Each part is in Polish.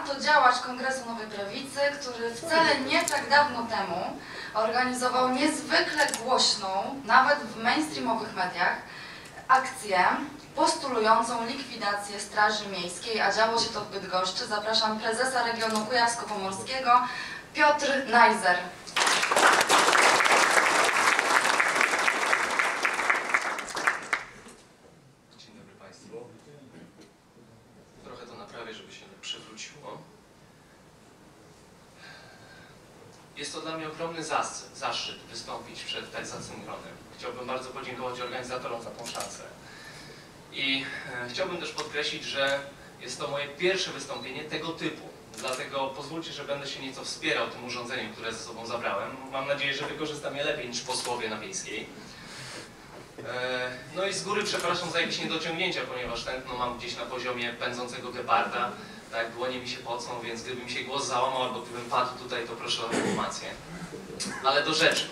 Państwa to działacz Kongresu Nowej Prawicy, który wcale nie tak dawno temu organizował niezwykle głośną, nawet w mainstreamowych mediach, akcję postulującą likwidację Straży Miejskiej, a działo się to w Bydgoszczy. Zapraszam prezesa regionu kujawsko-pomorskiego Piotr Najzer. Dzień dobry Państwu. Trochę to naprawię, żeby się nie przewróciło. Jest to dla mnie ogromny zas- zaszczyt wystąpić przed zacnym gronem. Chciałbym bardzo podziękować organizatorom za tą szansę. I e, chciałbym też podkreślić, że jest to moje pierwsze wystąpienie tego typu. Dlatego pozwólcie, że będę się nieco wspierał tym urządzeniem, które ze sobą zabrałem. Mam nadzieję, że wykorzystam je lepiej niż posłowie na wiejskiej. E, No i z góry przepraszam za jakieś niedociągnięcia, ponieważ tętno mam gdzieś na poziomie pędzącego geparda. Tak, dłonie mi się pocą, więc gdyby mi się głos załamał albo gdybym padł tutaj, to proszę o informację. Ale do rzeczy.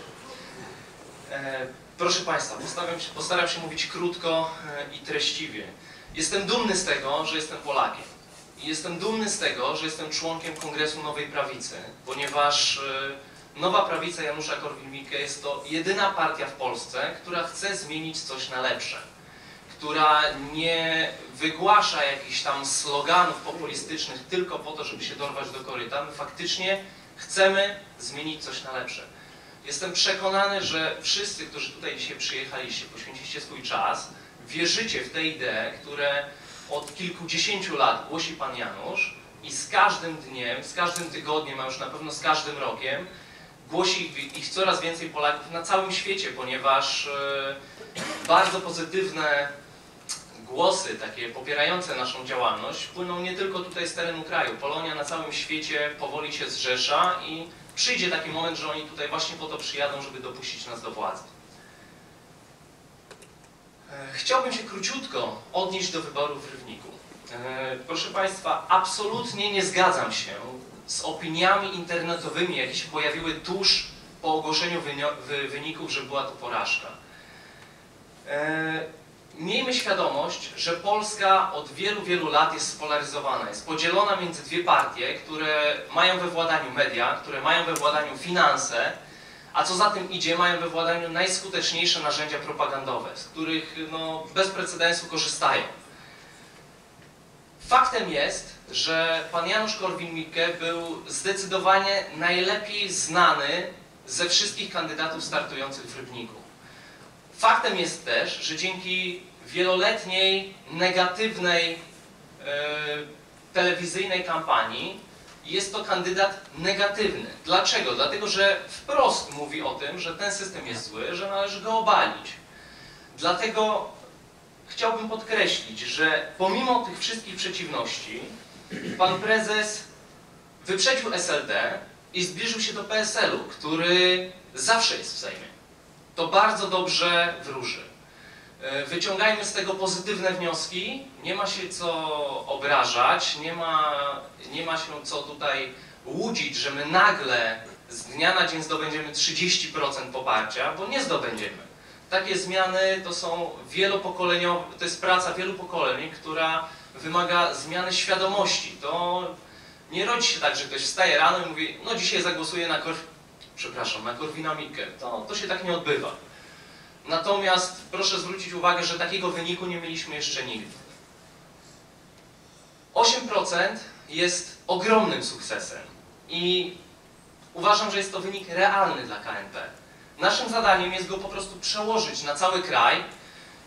E, Proszę Państwa, postaram się, postaram się mówić krótko e, i treściwie. Jestem dumny z tego, że jestem Polakiem. I jestem dumny z tego, że jestem członkiem Kongresu Nowej Prawicy, ponieważ e, Nowa Prawica Janusza Korwin-Mikke jest to jedyna partia w Polsce, która chce zmienić coś na lepsze. Która nie wygłasza jakichś tam sloganów populistycznych tylko po to, żeby się dorwać do koryta. My faktycznie chcemy zmienić coś na lepsze. Jestem przekonany, że wszyscy, którzy tutaj dzisiaj przyjechaliście, poświęciliście swój czas, wierzycie w te idee, które od kilkudziesięciu lat głosi Pan Janusz i z każdym dniem, z każdym tygodniem, a już na pewno z każdym rokiem głosi ich, coraz więcej Polaków na całym świecie, ponieważ e, bardzo pozytywne głosy, takie popierające naszą działalność, płyną nie tylko tutaj z terenu kraju. Polonia na całym świecie powoli się zrzesza i przyjdzie taki moment, że oni tutaj właśnie po to przyjadą, żeby dopuścić nas do władzy. E, Chciałbym się króciutko odnieść do wyborów w Rywniku. E, Proszę Państwa, absolutnie nie zgadzam się z opiniami internetowymi, jakie się pojawiły tuż po ogłoszeniu wyników, że była to porażka. Miejmy świadomość, że Polska od wielu, wielu lat jest spolaryzowana, jest podzielona między dwie partie, które mają we władaniu media, które mają we władaniu finanse, a co za tym idzie, mają we władaniu najskuteczniejsze narzędzia propagandowe, z których no, bez precedensu korzystają. Faktem jest, że pan Janusz Korwin-Mikke był zdecydowanie najlepiej znany ze wszystkich kandydatów startujących w Rybniku. Faktem jest też, że dzięki wieloletniej, negatywnej e, telewizyjnej kampanii jest to kandydat negatywny. Dlaczego? Dlatego, że wprost mówi o tym, że ten system jest zły, że należy go obalić. Dlatego chciałbym podkreślić, że pomimo tych wszystkich przeciwności, pan prezes wyprzedził SLD i zbliżył się do PSL-u, który zawsze jest w Sejmie. To bardzo dobrze wróży. E, Wyciągajmy z tego pozytywne wnioski. Nie ma się co obrażać, nie ma, nie ma się co tutaj łudzić, że my nagle z dnia na dzień zdobędziemy 30% poparcia, bo nie zdobędziemy. Takie zmiany to są wielopokoleniowe, to jest praca wielu pokoleń, która wymaga zmiany świadomości. To nie rodzi się tak, że ktoś wstaje rano i mówi, no dzisiaj zagłosuję na Korw... przepraszam, na Korwina Mikke. To, to się tak nie odbywa. Natomiast proszę zwrócić uwagę, że takiego wyniku nie mieliśmy jeszcze nigdy. 8% jest ogromnym sukcesem i uważam, że jest to wynik realny dla KNP. Naszym zadaniem jest go po prostu przełożyć na cały kraj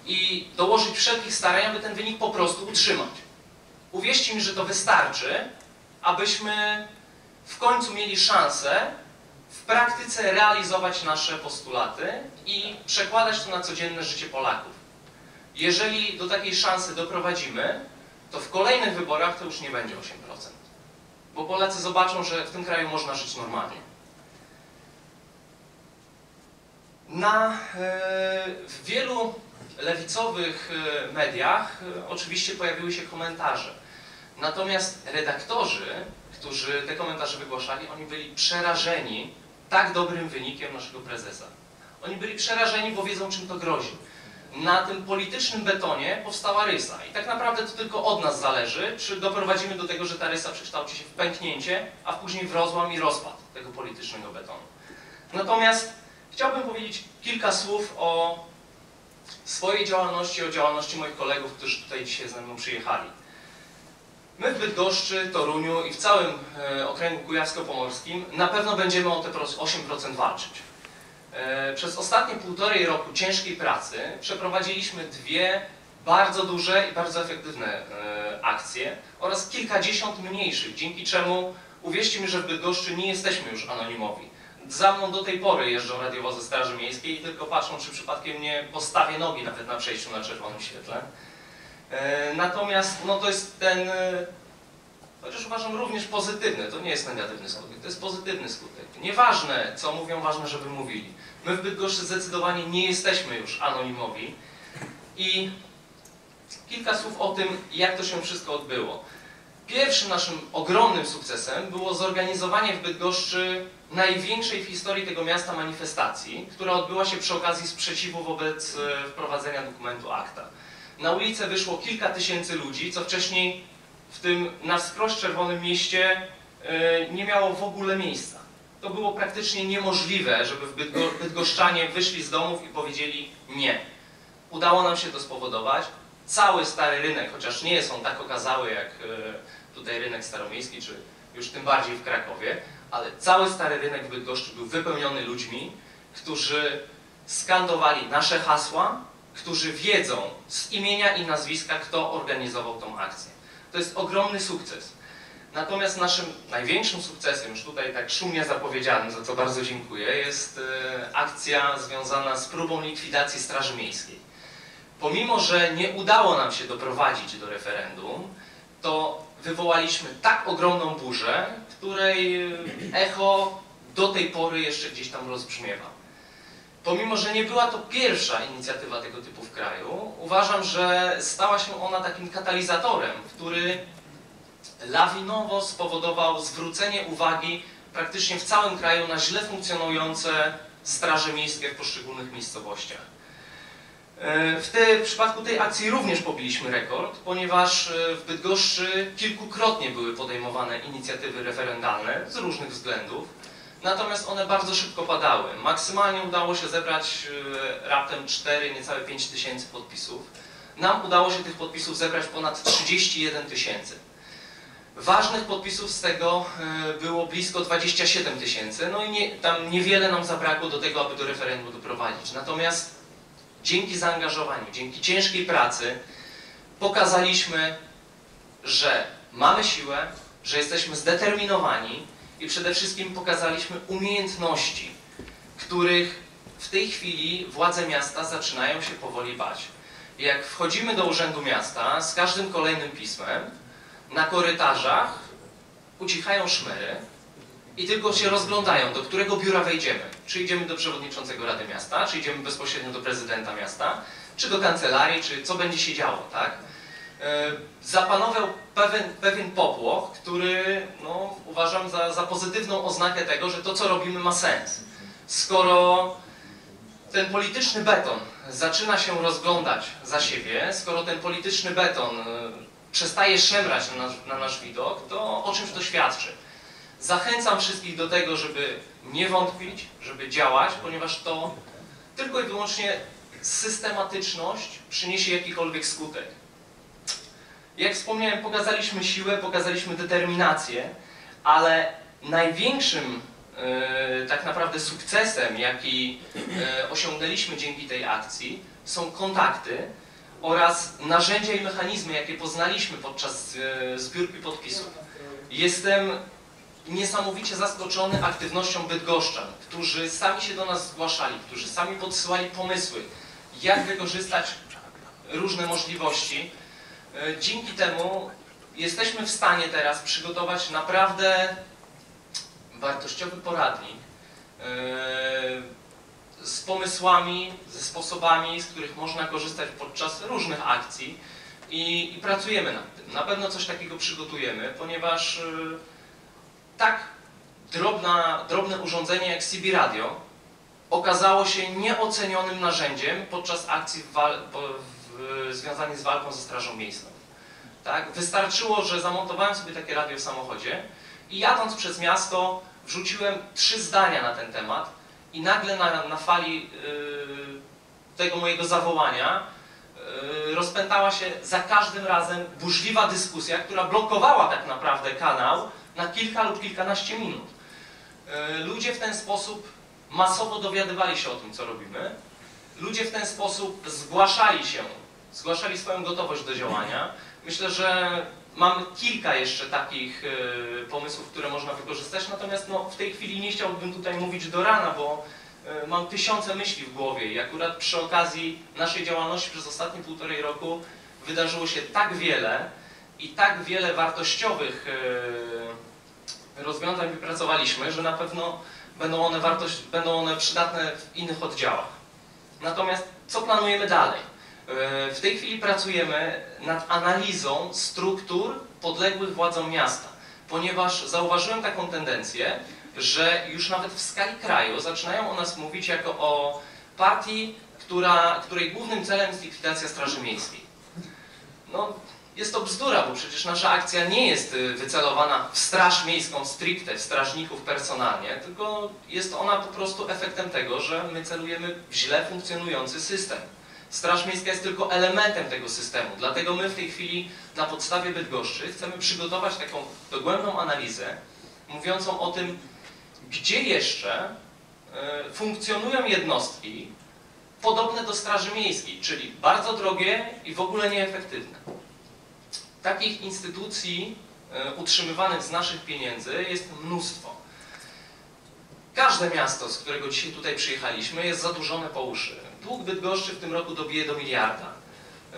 i dołożyć wszelkich starań, aby ten wynik po prostu utrzymać. Uwierzcie mi, że to wystarczy, abyśmy w końcu mieli szansę w praktyce realizować nasze postulaty i przekładać to na codzienne życie Polaków. Jeżeli do takiej szansy doprowadzimy, to w kolejnych wyborach to już nie będzie 8%. Bo Polacy zobaczą, że w tym kraju można żyć normalnie. Na, e, w wielu lewicowych e, mediach e, oczywiście pojawiły się komentarze. Natomiast redaktorzy, którzy te komentarze wygłaszali, oni byli przerażeni tak dobrym wynikiem naszego prezesa. Oni byli przerażeni, bo wiedzą, czym to grozi. na tym politycznym betonie powstała rysa. I tak naprawdę to tylko od nas zależy, czy doprowadzimy do tego, że ta rysa przekształci się w pęknięcie, a później w rozłam i rozpad tego politycznego betonu. Natomiast chciałbym powiedzieć kilka słów o swojej działalności, o działalności moich kolegów, którzy tutaj dzisiaj ze mną przyjechali. My w Bydgoszczy, Toruniu i w całym e, okręgu kujawsko-pomorskim na pewno będziemy o te pros- 8% walczyć. E, Przez ostatnie półtorej roku ciężkiej pracy przeprowadziliśmy dwie bardzo duże i bardzo efektywne e, akcje oraz kilkadziesiąt mniejszych, dzięki czemu uwierzcie mi, że w Bydgoszczy nie jesteśmy już anonimowi. Za mną do tej pory jeżdżą radiowozy Straży Miejskiej i tylko patrzą, czy przypadkiem nie postawię nogi nawet na przejściu na czerwonym świetle. E, Natomiast no, to jest ten, e, chociaż uważam również pozytywny, to nie jest negatywny skutek, to jest pozytywny skutek. Nieważne, co mówią, ważne, żeby mówili. My w Bydgoszczy zdecydowanie nie jesteśmy już anonimowi i kilka słów o tym, jak to się wszystko odbyło. Pierwszym naszym ogromnym sukcesem było zorganizowanie w Bydgoszczy największej w historii tego miasta manifestacji, która odbyła się przy okazji sprzeciwu wobec e, wprowadzenia dokumentu akta. Na ulicę wyszło kilka tysięcy ludzi, co wcześniej w tym na wskroś czerwonym mieście e, nie miało w ogóle miejsca. To było praktycznie niemożliwe, żeby w Bydgo, Bydgoszczanie wyszli z domów i powiedzieli nie. Udało nam się to spowodować. Cały stary rynek, chociaż nie jest on tak okazały jak e, tutaj rynek staromiejski, czy już tym bardziej w Krakowie, ale cały stary rynek w Bydgoszczy był wypełniony ludźmi, którzy skandowali nasze hasła, którzy wiedzą z imienia i nazwiska, kto organizował tą akcję. To jest ogromny sukces. Natomiast naszym największym sukcesem, już tutaj tak szumnie zapowiedzianym, za co bardzo dziękuję, jest e, akcja związana z próbą likwidacji Straży Miejskiej. Pomimo, że nie udało nam się doprowadzić do referendum, to wywołaliśmy tak ogromną burzę, której e, echo do tej pory jeszcze gdzieś tam rozbrzmiewa. Pomimo, że nie była to pierwsza inicjatywa tego typu w kraju, uważam, że stała się ona takim katalizatorem, który lawinowo spowodował zwrócenie uwagi praktycznie w całym kraju na źle funkcjonujące straże miejskie w poszczególnych miejscowościach. W, te, w przypadku tej akcji również pobiliśmy rekord, ponieważ e, w Bydgoszczy kilkukrotnie były podejmowane inicjatywy referendalne z różnych względów, natomiast one bardzo szybko padały. Maksymalnie udało się zebrać e, raptem 4, niecałe 5 tysięcy podpisów. Nam udało się tych podpisów zebrać ponad 31 tysięcy. Ważnych podpisów z tego e, było blisko 27 tysięcy, no i nie, tam niewiele nam zabrakło do tego, aby do referendum doprowadzić. Natomiast dzięki zaangażowaniu, dzięki ciężkiej pracy pokazaliśmy, że mamy siłę, że jesteśmy zdeterminowani i przede wszystkim pokazaliśmy umiejętności, których w tej chwili władze miasta zaczynają się powoli bać. Jak wchodzimy do Urzędu Miasta z każdym kolejnym pismem, na korytarzach ucichają szmery i tylko się rozglądają, do którego biura wejdziemy. Czy idziemy do przewodniczącego Rady Miasta, czy idziemy bezpośrednio do prezydenta miasta, czy do kancelarii, czy co będzie się działo, tak? E, Zapanował pewien, pewien popłoch, który no, uważam za, za pozytywną oznakę tego, że to, co robimy, ma sens. Skoro ten polityczny beton zaczyna się rozglądać za siebie, skoro ten polityczny beton e, przestaje szemrać na nasz, na nasz widok, to o czymś to świadczy. Zachęcam wszystkich do tego, żeby nie wątpić, żeby działać, ponieważ to tylko i wyłącznie systematyczność przyniesie jakikolwiek skutek. Jak wspomniałem, pokazaliśmy siłę, pokazaliśmy determinację, ale największym e, tak naprawdę sukcesem, jaki e, osiągnęliśmy dzięki tej akcji, są kontakty oraz narzędzia i mechanizmy, jakie poznaliśmy podczas e, zbiórki podpisów. Jestem niesamowicie zaskoczony aktywnością bydgoszczan, którzy sami się do nas zgłaszali, którzy sami podsyłali pomysły, jak wykorzystać różne możliwości. E, Dzięki temu jesteśmy w stanie teraz przygotować naprawdę wartościowy poradnik e, z pomysłami, ze sposobami, z których można korzystać podczas różnych akcji i, i pracujemy nad tym. Na pewno coś takiego przygotujemy, ponieważ e, tak drobna, drobne urządzenie jak CB Radio okazało się nieocenionym narzędziem podczas akcji w w, związanych z walką ze Strażą Miejską. Tak? Wystarczyło, że zamontowałem sobie takie radio w samochodzie i jadąc przez miasto wrzuciłem trzy zdania na ten temat i nagle na, na fali yy, tego mojego zawołania yy, rozpętała się za każdym razem burzliwa dyskusja, która blokowała tak naprawdę kanał na kilka lub kilkanaście minut. Yy, ludzie w ten sposób masowo dowiadywali się o tym, co robimy. Ludzie w ten sposób zgłaszali się, zgłaszali swoją gotowość do działania. Myślę, że mamy kilka jeszcze takich e, pomysłów, które można wykorzystać, natomiast no, w tej chwili nie chciałbym tutaj mówić do rana, bo e, mam tysiące myśli w głowie i akurat przy okazji naszej działalności przez ostatnie półtorej roku wydarzyło się tak wiele i tak wiele wartościowych e, rozwiązań wypracowaliśmy, że na pewno będą one, wartość, będą one przydatne w innych oddziałach. Natomiast co planujemy dalej? E, W tej chwili pracujemy nad analizą struktur podległych władzom miasta, ponieważ zauważyłem taką tendencję, że już nawet w skali kraju zaczynają o nas mówić jako o partii, która, której głównym celem jest likwidacja Straży Miejskiej. No, jest to bzdura, bo przecież nasza akcja nie jest y, wycelowana w Straż Miejską stricte, w strażników personalnie, tylko jest ona po prostu efektem tego, że my celujemy w źle funkcjonujący system. Straż Miejska jest tylko elementem tego systemu, dlatego my w tej chwili na podstawie Bydgoszczy chcemy przygotować taką dogłębną analizę mówiącą o tym, gdzie jeszcze y, funkcjonują jednostki podobne do Straży Miejskiej, czyli bardzo drogie i w ogóle nieefektywne. Takich instytucji e, utrzymywanych z naszych pieniędzy jest mnóstwo. Każde miasto, z którego dzisiaj tutaj przyjechaliśmy, jest zadłużone po uszy. Dług Bydgoszczy w tym roku dobije do miliarda. E,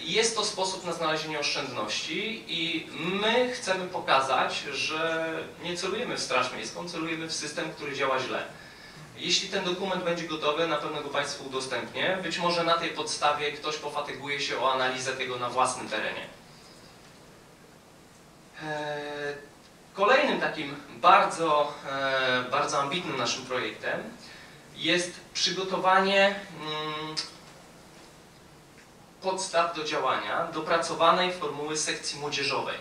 Jest to sposób na znalezienie oszczędności i my chcemy pokazać, że nie celujemy w Straż Miejską, celujemy w system, który działa źle. Jeśli ten dokument będzie gotowy, na pewno go Państwu udostępnię. Być może na tej podstawie ktoś pofatyguje się o analizę tego na własnym terenie. Eee, Kolejnym takim bardzo, e, bardzo ambitnym naszym projektem jest przygotowanie mm, podstaw do działania dopracowanej formuły sekcji młodzieżowej,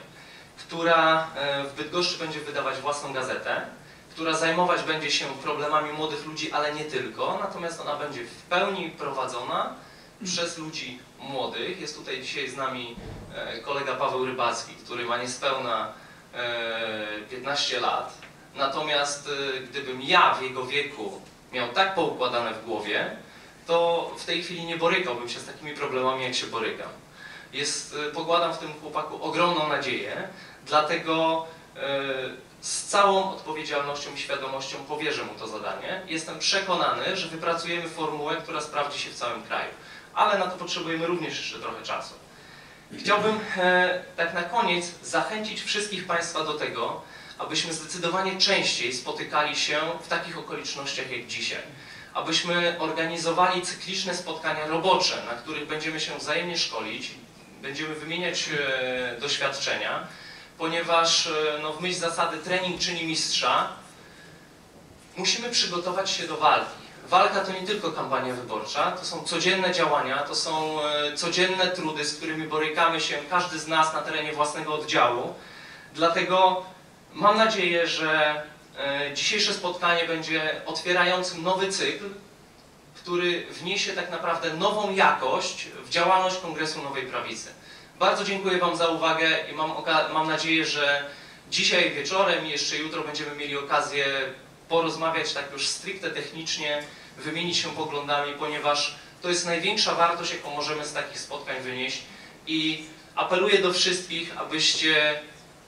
która e, w Bydgoszczy będzie wydawać własną gazetę, która zajmować będzie się problemami młodych ludzi, ale nie tylko, natomiast ona będzie w pełni prowadzona przez ludzi młodych. Jest tutaj dzisiaj z nami e, kolega Paweł Rybacki, który ma niespełna e, 15 lat. Natomiast e, gdybym ja w jego wieku miał tak poukładane w głowie, to w tej chwili nie borykałbym się z takimi problemami, jak się borykam. Jest, e, pokładam w tym chłopaku ogromną nadzieję, dlatego e, z całą odpowiedzialnością i świadomością powierzę mu to zadanie. Jestem przekonany, że wypracujemy formułę, która sprawdzi się w całym kraju. Ale na to potrzebujemy również jeszcze trochę czasu. Chciałbym e, tak na koniec zachęcić wszystkich Państwa do tego, abyśmy zdecydowanie częściej spotykali się w takich okolicznościach jak dzisiaj. Abyśmy organizowali cykliczne spotkania robocze, na których będziemy się wzajemnie szkolić, będziemy wymieniać e, doświadczenia, ponieważ e, no, w myśl zasady trening czyni mistrza, musimy przygotować się do walki. Walka to nie tylko kampania wyborcza, to są codzienne działania, to są e, codzienne trudy, z którymi borykamy się każdy z nas na terenie własnego oddziału. Dlatego mam nadzieję, że e, dzisiejsze spotkanie będzie otwierającym nowy cykl, który wniesie tak naprawdę nową jakość w działalność Kongresu Nowej Prawicy. Bardzo dziękuję Wam za uwagę i mam, mam nadzieję, że dzisiaj wieczorem i jeszcze jutro będziemy mieli okazję porozmawiać tak już stricte technicznie, wymienić się poglądami, ponieważ to jest największa wartość, jaką możemy z takich spotkań wynieść i apeluję do wszystkich, abyście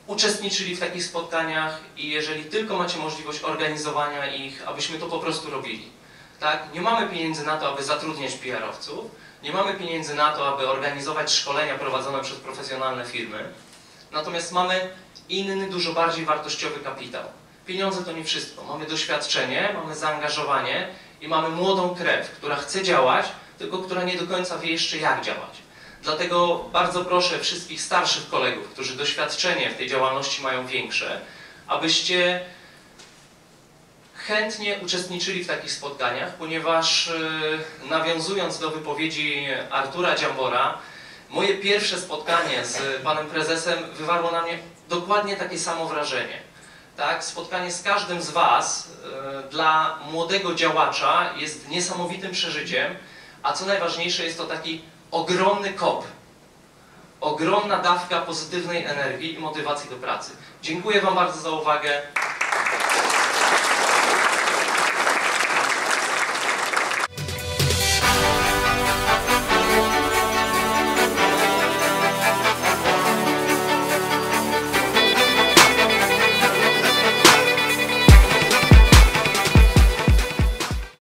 uczestniczyli w takich spotkaniach i jeżeli tylko macie możliwość organizowania ich, abyśmy to po prostu robili. Tak? Nie mamy pieniędzy na to, aby zatrudniać PR-owców, nie mamy pieniędzy na to, aby organizować szkolenia prowadzone przez profesjonalne firmy, natomiast mamy inny, dużo bardziej wartościowy kapitał. Pieniądze to nie wszystko. Mamy doświadczenie, mamy zaangażowanie i mamy młodą krew, która chce działać, tylko która nie do końca wie jeszcze jak działać. Dlatego bardzo proszę wszystkich starszych kolegów, którzy doświadczenie w tej działalności mają większe, abyście chętnie uczestniczyli w takich spotkaniach, ponieważ e, nawiązując do wypowiedzi Artura Dziambora, moje pierwsze spotkanie z panem prezesem wywarło na mnie dokładnie takie samo wrażenie. Tak, spotkanie z każdym z Was e, dla młodego działacza jest niesamowitym przeżyciem, a co najważniejsze jest to taki ogromny kop, ogromna dawka pozytywnej energii i motywacji do pracy. Dziękuję Wam bardzo za uwagę.